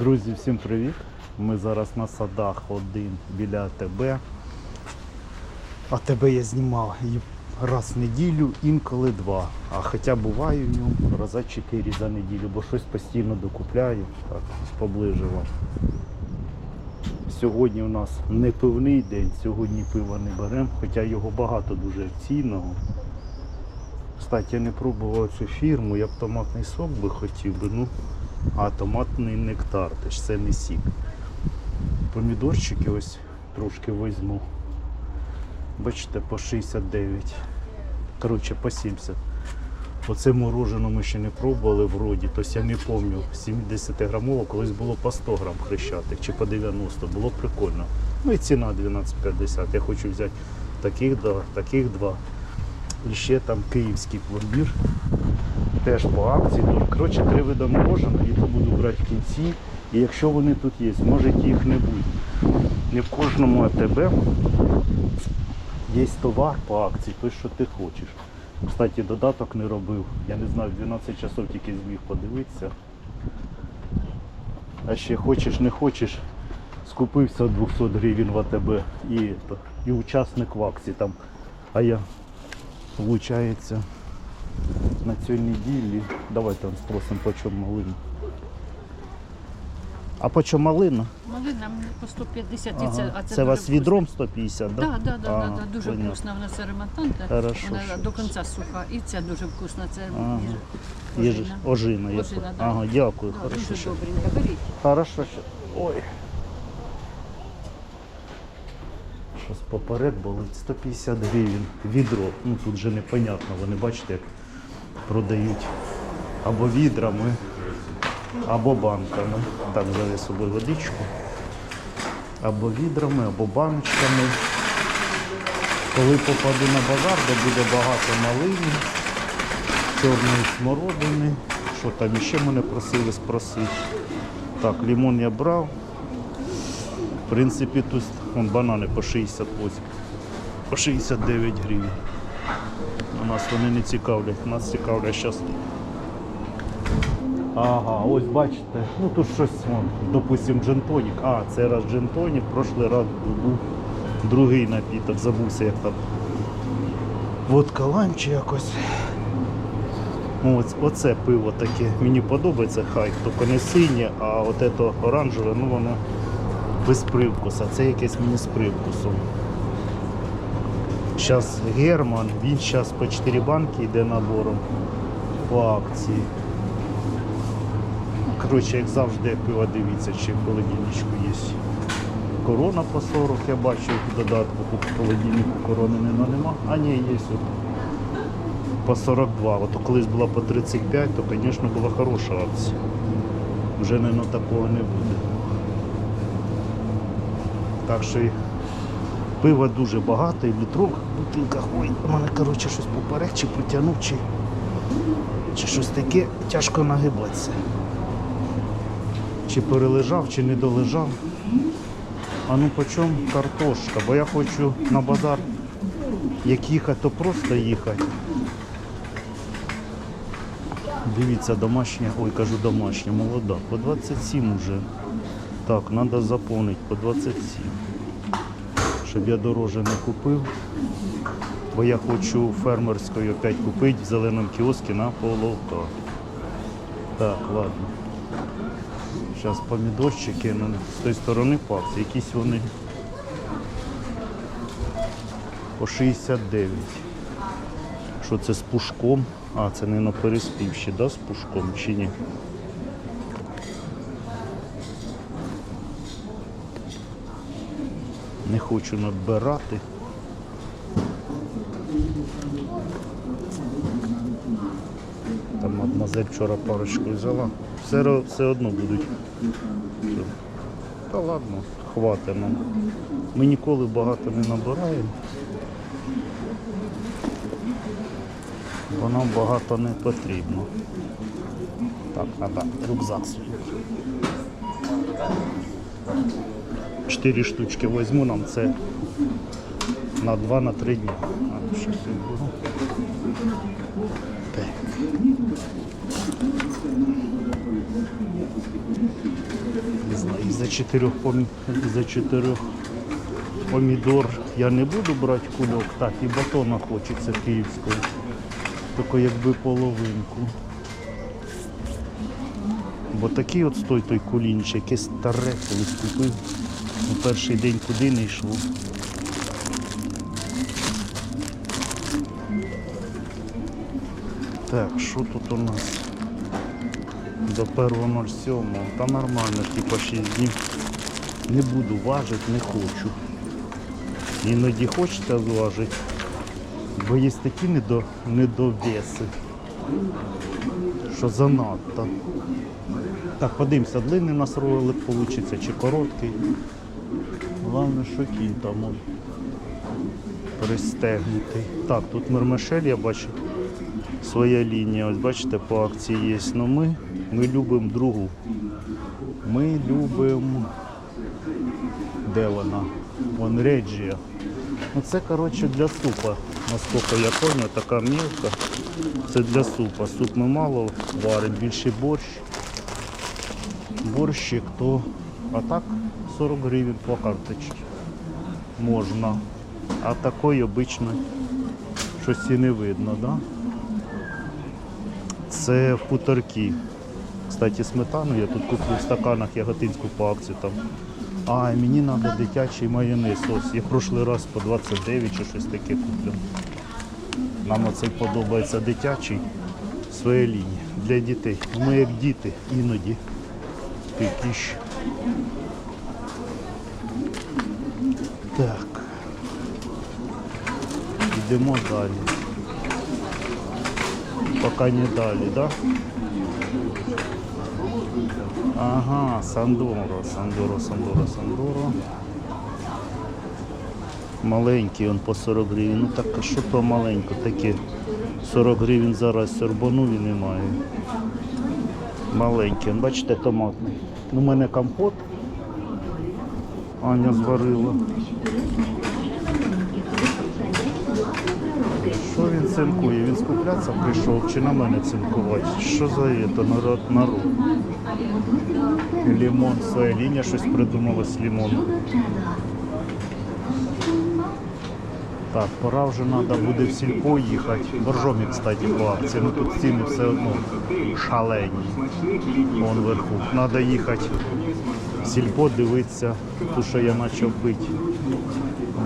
Друзі, всім привіт! Ми зараз на садах один біля АТБ. АТБ я знімав раз в неділю, інколи два. А хоча буваю в ньому раза чотири за неділю, бо щось постійно докупляю. Так, поближе вам. Сьогодні у нас не пивний день, сьогодні пива не беремо, хоча його багато дуже акційного. Кстати, я не пробував цю фірму, я б томатний сок би хотів би, ну, а томатний нектар, теж це не сік. Помідорчики ось трошки візьму. Бачите, по 69. Коротше, по 70. Оце мороженое ми ще не пробували вроді, тобто я не пам'ятаю, 70 грамово колись було по 100 грам хрещатик чи по 90, було прикольно. Ну і ціна 12,50. Я хочу взяти таких два, таких два. І ще там київський пломбір. Теж по акції. Дуже. Коротше, три види мороженого, то буду брати в кінці. І якщо вони тут є, може їх не буде. Не в кожному АТБ є товар по акції, той, що ти хочеш. Кстати, додаток не робив. Я не знаю, в 12 часов тільки зміг подивитися. А ще хочеш, не хочеш, скупився 200 гривень в АТБ і, і учасник в акції там. А я, виходить, на цій неділі. Давайте спросимо, по чому малина. А по чому малина? Малина мені по 150, Ага. це, а це це, вас відром 150, вкусно. да? Да, да, да, Ага, да, да, дуже понятно. вкусна, вона це ремонтанта, вона до кінця суха. І ця дуже вкусна, це Ага. Є ж ожина. Ожина, да. Ага, дякую. Да, Хорошо, дуже що. беріть. Хорошо. Ой. Щось поперед болить 150 гривень. Відро. Ну тут же непонятно. Вони бачите, як продають або відрами, або банками. Так, взяли з собою водичку. Або відрами, або баночками. Коли попаду на базар, де буде багато малини, чорної смородини. Що там іще мене просили спросити. Так, лимон я брав. В принципі, тут вон, банани по 68, по 69 гривень. У нас вони не цікавлять, нас цікавлять зараз. Ага, ось бачите, ну тут щось, вон, допустим, джентонік. А, це раз джентонік, прошлий раз був другий напіток, забувся як там. Водка лайм якось. Ось, оце пиво таке. Мені подобається хай, тільки не синє, а от це оранжеве, ну воно без привкуса. Це якесь мені з привкусом. Зараз Герман, він зараз по 4 банки йде набором по акції. Ну, Коротше, як завжди, пиво дивіться, чи в холодильничку є. Корона по 40, я бачив в додатку, тут в холодильнику корони нема, нема. А ні, є тут по 42. От колись була по 35, то, звісно, була хороша акція. Вже, мабуть, такого не буде. Так що пива дуже багато і в літрових бутилках. У мене, коротше, щось поперек, чи потягнув, чи, чи щось таке, тяжко нагибатися. Чи перележав, чи не долежав. А ну по чому картошка? Бо я хочу на базар як їхати, то просто їхати. Дивіться, домашня, ой, кажу домашня, молода. По 27 вже. Так, треба заповнити по 27. Щоб я дороже не купив. Бо я хочу фермерською опять купити в зеленому кіоскі на половка. Так, ладно. Зараз помідорчики ну, з тої сторони пакси. Якісь вони по 69. Що це з пушком? А, це не на переспівші, да, з пушком чи ні? Не хочу надбирати. Там мадмазель вчора парочку взяла. Все, все одно будуть. Та ладно, хватить нам. Ми ніколи багато не набираємо. Бо нам багато не потрібно. Так, треба рюкзак свій. Чотири штучки візьму нам це на 2-3 дні. Беру. Так. за чотирьох помідор я не буду брати кульок. Так, і батона хочеться київського. Тільки якби половинку. Бо такий от стой той кулінч, якесь старе колись купив. У перший день куди не йшло. Так, що тут у нас? До 1.07. Та нормально, типа 6 днів. Не буду важити, не хочу. Іноді хочеться зважити, бо є такі недо, недовеси, що занадто. Так, подивимося, длинний у нас ролик вийде чи короткий. Головне, що кінь там пристегнутий. Так, тут мермешель, я бачу, своя лінія. Ось бачите, по акції є. Ну ми, ми любимо другу. Ми любимо. Де вона? Вон Реджія. Ну це коротше для супа. Наскільки я пам'ятаю, така мілка. Це для супа. Суп ми мало варимо, більше борщ. Борщик, то а так 40 гривень по карточці. Можна. А такої обичної щось і не видно, да? Це хуторки. Кстати, сметану я тут куплю в стаканах яготинську по акції там. А, мені треба дитячий майонез. Ось я прошлий раз по 29 чи щось таке куплю. Нам оцей подобається дитячий своя лінія для дітей. Ми як діти іноді. Такі ж. Так. Йдемо далі. Поки не далі, так? Да? Ага, Сандоро, Сандоро, Сандоро, Сандоро. Маленький он по 40 гривень. Ну так а що то маленько таке? 40 гривень зараз сорбану і немає. Маленький, бачите, томатний. Ну, у мене компот. Аня зварила. Що він цинкує? Він скуплятися прийшов чи на мене цинкувати? Що за це? Народ народ. Лимон, своя лінія щось придумала з лимоном. Так, пора вже треба буде в сільпо їхати. Боржомі, кстати, по акції. Ну тут ціни все одно шалені. Вон вверху. Треба їхати в сільпо, дивитися, ту, що я почав пити.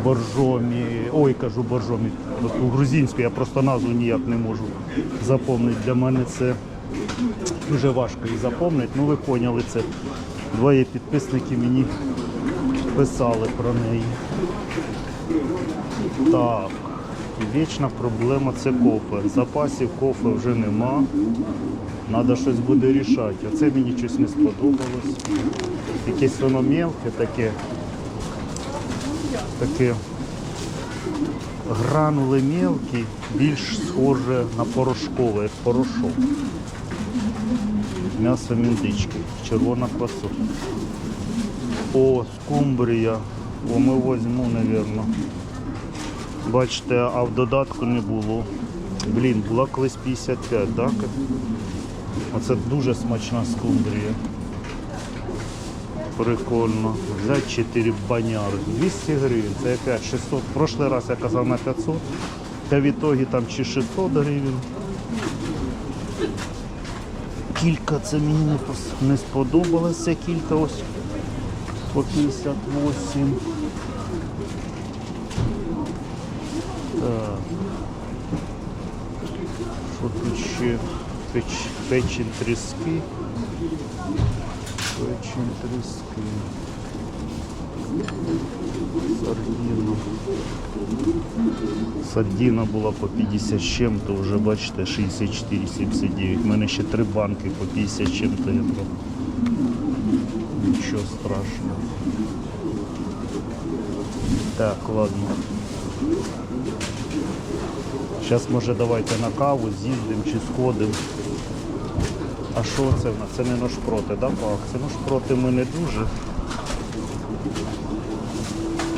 Боржомі. Ой, кажу боржомі. Ту грузинську я просто назву ніяк не можу запомнити. Для мене це дуже важко її запомнити. Ну ви поняли це. Двоє підписники мені писали про неї. Так, вічна проблема це кофе. Запасів кофе вже нема. Треба щось буде рішати. Оце мені щось не сподобалось. Якесь воно мелке таке. Таке гранули мелкі, більш схоже на порошкове, як порошок. М'ясо міндички, червона квасо. О, скумбрія. О, ми візьму, мабуть. Бачите, а в додатку не було. Блін, була колись 55, так? Оце дуже смачна скумбрія. Прикольно. Взяти 4 баняри. 200 гривень, це опять 600. В прошлий раз я казав на 500. Та в ітогі там чи 600 гривень. Кілька це мені не сподобалося, кілька ось по 58. Так. Що тут ще? Печ, печень тріски. Печень тріски. Сардіна. Сардіна була по 50 з чим-то, вже бачите, 64,79. У мене ще три банки по 50 з чим-то я брав. Нічого страшного. Так, ладно. Зараз може давайте на каву з'їздимо чи сходимо. А що це в нас? Це не ношпроти, да, по акції? Ношпроти ми не дуже.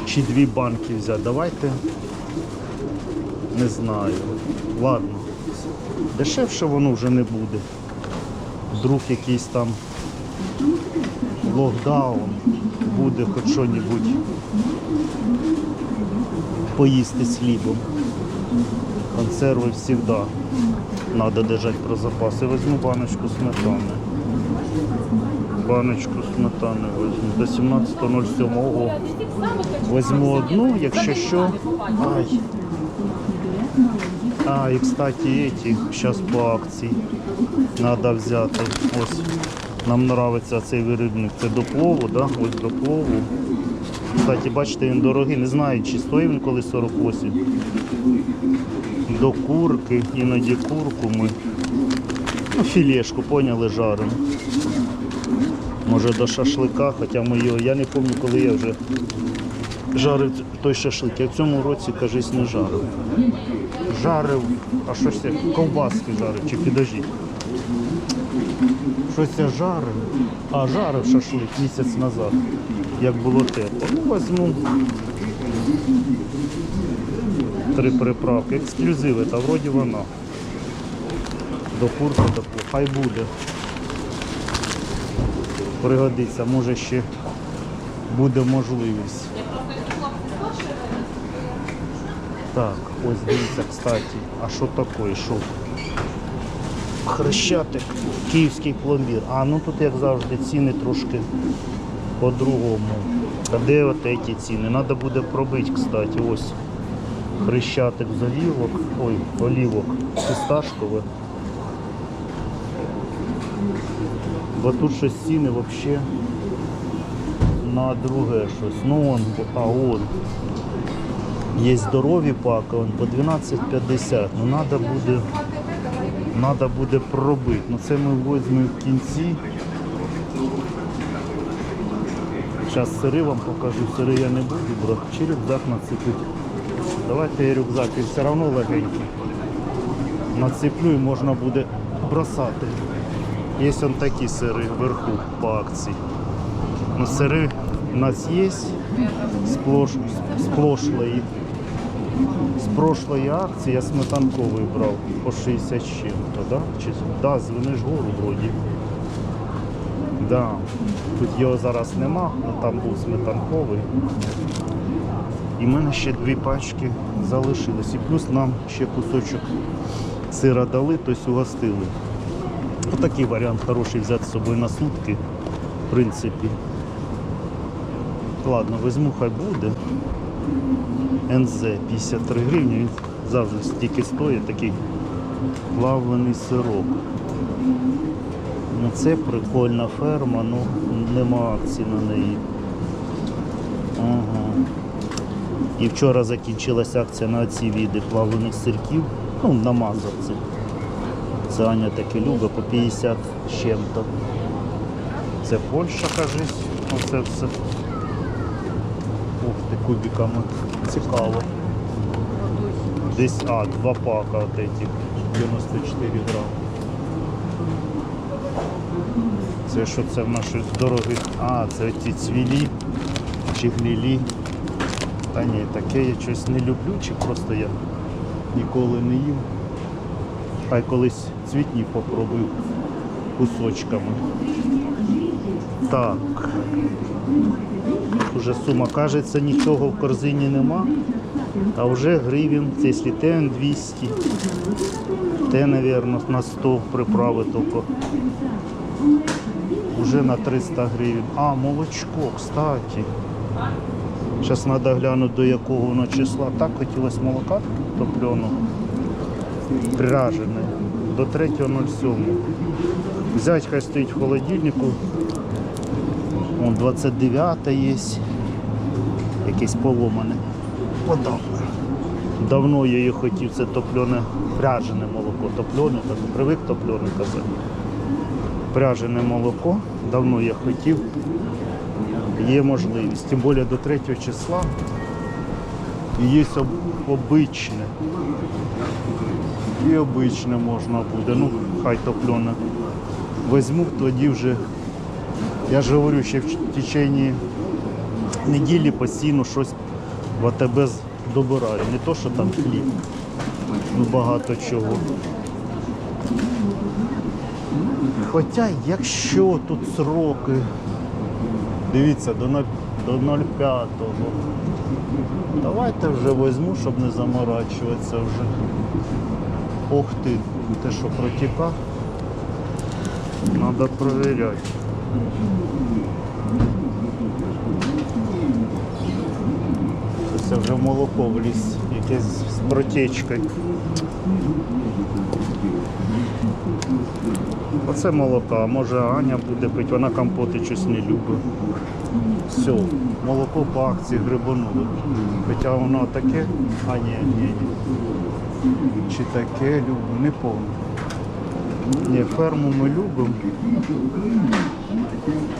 Чи дві банки взяти? Давайте. Не знаю. Ладно. Дешевше воно вже не буде. Вдруг якийсь там локдаун. буде хоч що-небудь поїсти з хлібом. Консерви завжди треба держати про запаси. Візьму баночку сметани. Баночку сметани візьму. До 17.07. Ого. Візьму одну, якщо що. Ай. А, і кстати, эти зараз по акції треба взяти. Ось нам подобається цей виробник. Це до плову, да? Ось до плову. Кстати, бачите, він дорогий. Не знаю, чи стоїть він коли 48. До курки, іноді курку ми. Ну, філешку, поняли, жаримо. Може до шашлика, хоча ми його. Я не пам'ятаю, коли я вже жарив той шашлик. Я в цьому році, кажись, не жарив. Жарив, а що ж це? Ковбаски жарив, чи підожди. Щось я жарив. А, жарив шашлик місяць назад, як було тепло. Ну, візьму три приправки. Ексклюзиви, та вроді вона. До курки таку. Хай буде. Пригодиться, може ще буде можливість. Так, ось дивіться, кстати, а що таке, що? Хрещатик, київський пломбір. А, ну тут, як завжди, ціни трошки по-другому. А де от ці ціни? Треба буде пробити, кстати, ось. Хрещатик з олівок, ой, олівок фісташкове. Бо тут щось ціни взагалі на друге щось. Ну он, а он. Є здорові паки, он по 12,50. Ну треба буде, надо буде пробити. Ну це ми візьмемо в кінці. Зараз сири вам покажу. Сири я не буду брати. Чи рюкзак. Давайте рюкзак, він все одно легенький. Нацеплю і можна буде бросати. Є он такі сири вверху по акції. Ну, сири у нас є з, плош... з прошлої. З прошлої акції я сметанковий брав по 60 з чим-то, да? Чи... Да, з Венежгору вроді. Да. Тут його зараз нема, але там був сметанковий. І в мене ще дві пачки залишились. І плюс нам ще кусочок сира дали, тобто угостили. Отакий варіант хороший взяти з собою на сутки, в принципі. Ладно, візьму, хай буде. НЗ 53 гривні, він завжди стільки стоїть, такий плавлений сирок. Ну це прикольна ферма, ну нема акції на неї. Ага. І вчора закінчилася акція на ці віди плавлених сирків. Ну, на мазовці. Це Аня таке любить по 50 з чим-то. Це Польща, кажись, оце все. Ух ти, кубиками. Цікаво. Десь, а, два пака от этих, 94 грам. Це що це в наших дорогих? А, це ті цвілі чи гнилі. Та ні, таке я щось не люблю, чи просто я ніколи не їв. Хай колись цвітні попробую кусочками. Так. Уже сума кажеться, нічого в корзині нема. А вже гривень, це якщо те 200, те, мабуть, на 100 приправи тільки. Уже на 300 гривень. А, молочко, кстати. Зараз треба глянути, до якого воно числа. Так хотілося молока топленого, пряжене, до 3.07. Взять хай стоїть в холодильнику. Вон 29 є. Якесь поломане. Подав. Давно я її хотів, це топлене, пряжене молоко. Топлене, так привик топлене казати. Пряжене молоко. Давно я хотів. Є можливість. Тим більше до 3 числа. Є обичне. І обичне можна буде. Ну, хай топлене. Візьму, тоді вже. Я ж говорю, ще в течение неділі постійно щось в АТБ добираю. Не то, що там хліб. Ну багато чого. Хоча, якщо тут сроки Дивіться, до 0 до 0,5. Давайте вже візьму, щоб не заморачуватися вже. Ох ти, те, що протіка. Треба перевіряти. Це вже молоко вліз, якесь з протечкою. Оце молока. Може Аня буде пити, вона компоти щось не любить. Все, молоко по акції грибануло. Хоча воно таке, а ні, ні, ні. Чи таке люблю, не пам'ятаю. Ні, ферму ми любимо.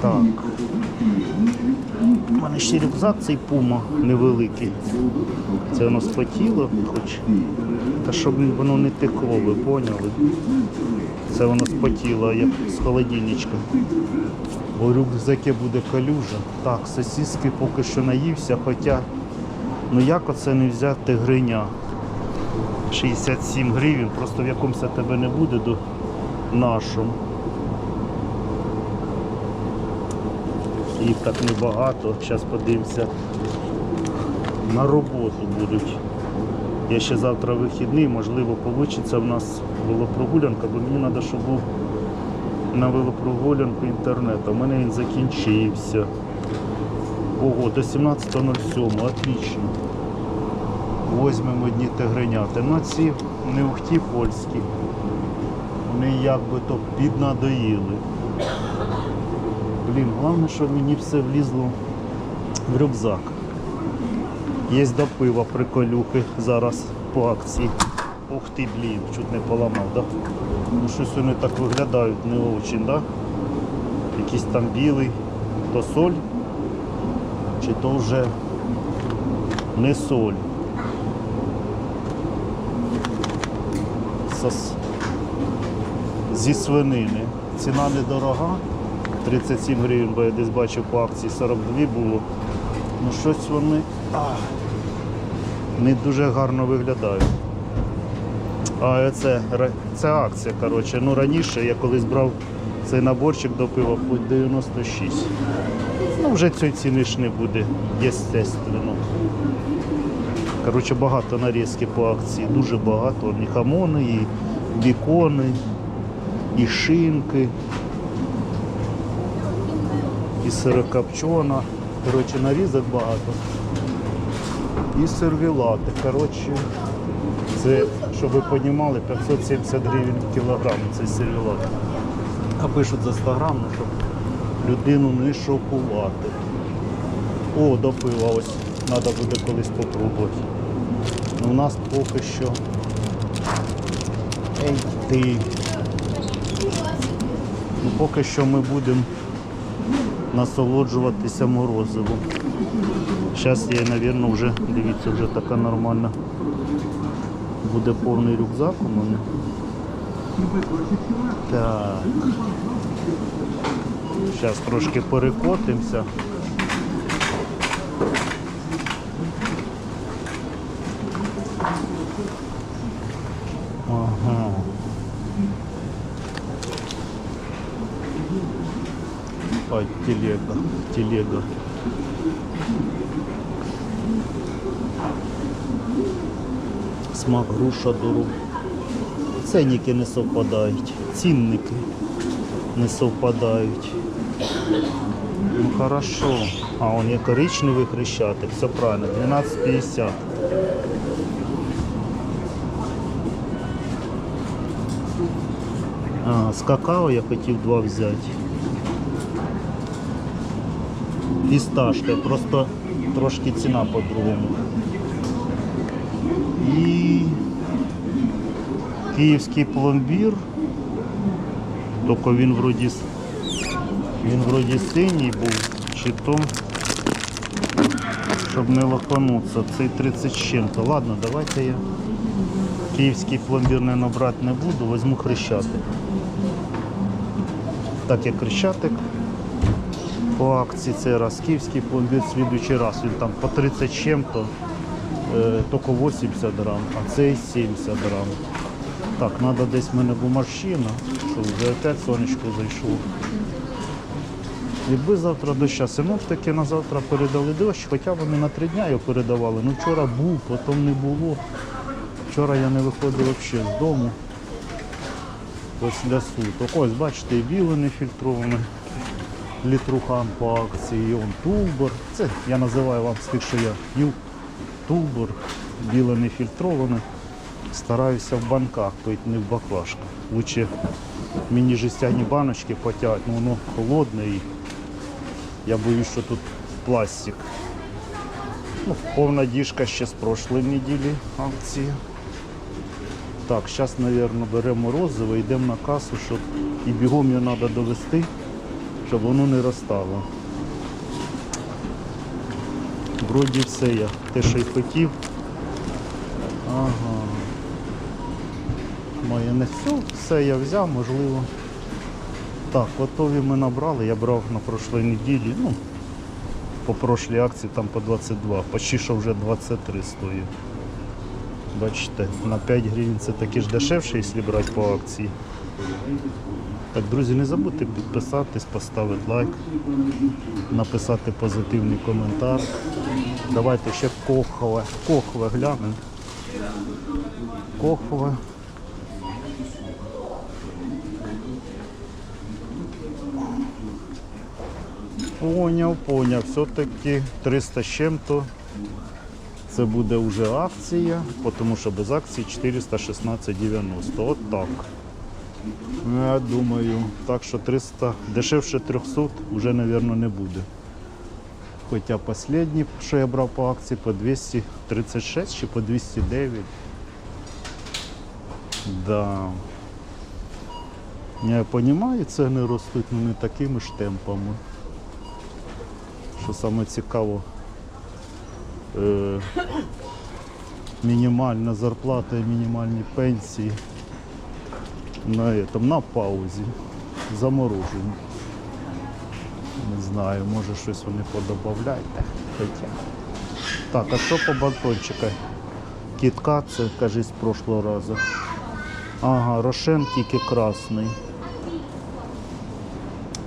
Так. У мене ще рюкзак цей пума невеликий. Це воно спотіло, хоч. Та щоб воно не текло, ви поняли? Це воно спотіло, як з холодильничка. Бо в рюкзаке буде калюжа. Так, сосиски поки що наївся, хоча ну як оце не взяти гриня? 67 гривень, просто в якомусь тебе не буде до нашому. Їх так небагато. Зараз подивимося. На роботу будуть. Я ще завтра вихідний, можливо, вийде в нас велопрогулянка, бо мені треба, щоб був на велопрогулянку інтернет. В мене він закінчився. Ого, до 17.07, отлично. Возьмемо одні тигреняти. Ну ці не ухті польські. Вони якби то піднадоїли. Блін, головне, щоб мені все влізло в рюкзак. Є до пива приколюхи зараз по акції. Ух ти, блін, чуть не поламав, да? Ну щось вони так виглядають не очень, да? Якийсь там білий, то соль, чи то вже не соль. Зі свинини. Ціна недорога. 37 гривень, бо я десь бачив по акції 42 було. Ну щось вони ах, не дуже гарно виглядають. А це, це акція, коротше. Ну раніше я колись брав цей наборчик до пива по 96. Ну вже цієї ціни ж не буде, естественно. Коротше, багато нарізки по акції, дуже багато. І хамони, і бікони, і шинки і сирокопчона. Коротше, нарізок багато. І сервілати. Коротше, це, щоб ви розуміли, 570 гривень кілограм цей сервілат. А пишуть за 100 грам, ну, щоб людину не шокувати. О, до пива ось. Треба буде колись попробувати. Ну, у нас поки що. Ей ти. Ну, поки що ми будемо насолоджуватися морозивом. Зараз я, мабуть, вже, дивіться, вже така нормальна. Буде повний рюкзак у мене. Так. Зараз трошки перекотимося. Ага. Ой, телега, телега. Смак груша дорог. Ценники не совпадають, цінники не совпадають. Ну хорошо. А он є коричневий хрещатик, все правильно, 12,50. А, з какао я хотів два взяти. Фісташка, просто трошки ціна по-другому. І київський пломбір. Тільки він вроді він вроді синій був, чи то, щоб не лохануться. Цей 30 з чим-то. Ладно, давайте я київський пломбір не набрати не буду, візьму хрещатик. Так як хрещатик по акції цей раз київський пломбір, слідуючий раз він там по 30 з чим-то, е, тільки 80 грам, а цей 70 грам. Так, треба десь в мене бумажчина, що вже опять сонечко зайшло. Якби завтра доща синоптики на завтра передали дощ, хоча вони на три дня його передавали. Ну вчора був, потім не було. Вчора я не виходив взагалі з дому. Ось для суток. Ось бачите, і біле нефільтроване. Літрухан по акції, он тулбор. Це я називаю вам з тих, що я п'ю. Тулбор, біле нефільтроване. Стараюся в банках, тобто не в баклажках. Лучше мені жестяні баночки потягати, ну воно холодне і я боюсь, що тут пластик. Ну, повна діжка ще з прошлої неділі акції. Так, зараз, мабуть, беремо розове, йдемо на касу, щоб і бігом його треба довести, щоб воно не розстало. Вроді все я. Те, що й хотів. Ага. Моє не все, все я взяв, можливо. Так, готові ми набрали, я брав на прошлій неділі, ну, по прошлій акції там по 22, почти що вже 23 стоїть. Бачите, на 5 гривень це таки ж дешевше, якщо брати по акції. Так, друзі, не забудьте підписатись, поставити лайк, написати позитивний коментар. Давайте ще кохове, кохове глянемо. Кохове. Поняв, поняв. Все-таки 300 з чим-то. Це буде вже акція, тому що без акції 416,90. От так. Я думаю, так що 300, дешевше 300 вже, мабуть, не буде. Хоча останній, що я брав по акції, по 236 чи по 209. Да. Я розумію, ціни ростуть, але не такими ж темпами. Що саме цікаво, е, мінімальна зарплата і мінімальні пенсії на, этом, на паузі, заморожені. Не знаю, може щось вони подобавляють. Хоча. Так, а що по батончиках? Кітка, це кажись з прошлого разу. Ага, рошен тільки красний.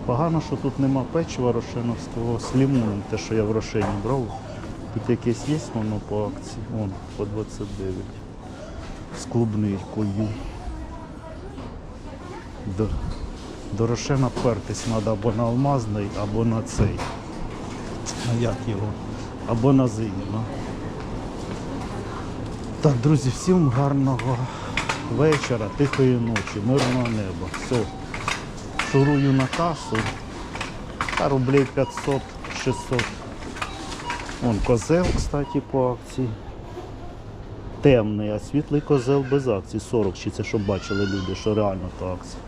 Погано, що тут нема печива рошеновського з лимоном, те, що я в рошені брав. Тут якесь є воно по акції. Вон, по 29. З клубникою. До, до пертись треба або на алмазний, або на цей. А як його? Або на зимно. Так, друзі, всім гарного вечора, тихої ночі, мирного неба. Все. Шурую на касу. Та рублей 500-600. Вон козел, кстати, по акції. Темний, а світлий козел без акції. 40, чи це щоб бачили люди, що реально то акція.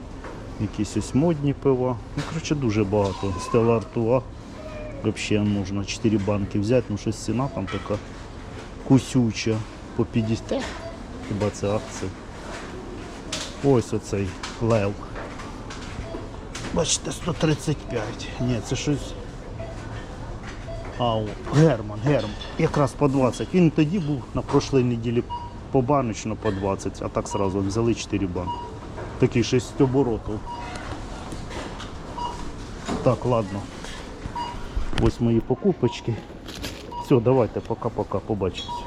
Якісь ось модні пива. Ну, коротше, дуже багато. Стелла Артуа. Взагалі можна 4 банки взяти, ну щось ціна там така кусюча. По 50. Е, Хіба це акція? Ось оцей лев. Бачите, 135. Ні, це щось. Ау, Герман, Герман. Якраз по 20. Він тоді був на прошлій неділі побаночно по 20, а так сразу взяли 4 банки. Такий 6 оборотів. Так, ладно. Ось мої покупочки. Все, давайте, пока-пока, побачимось.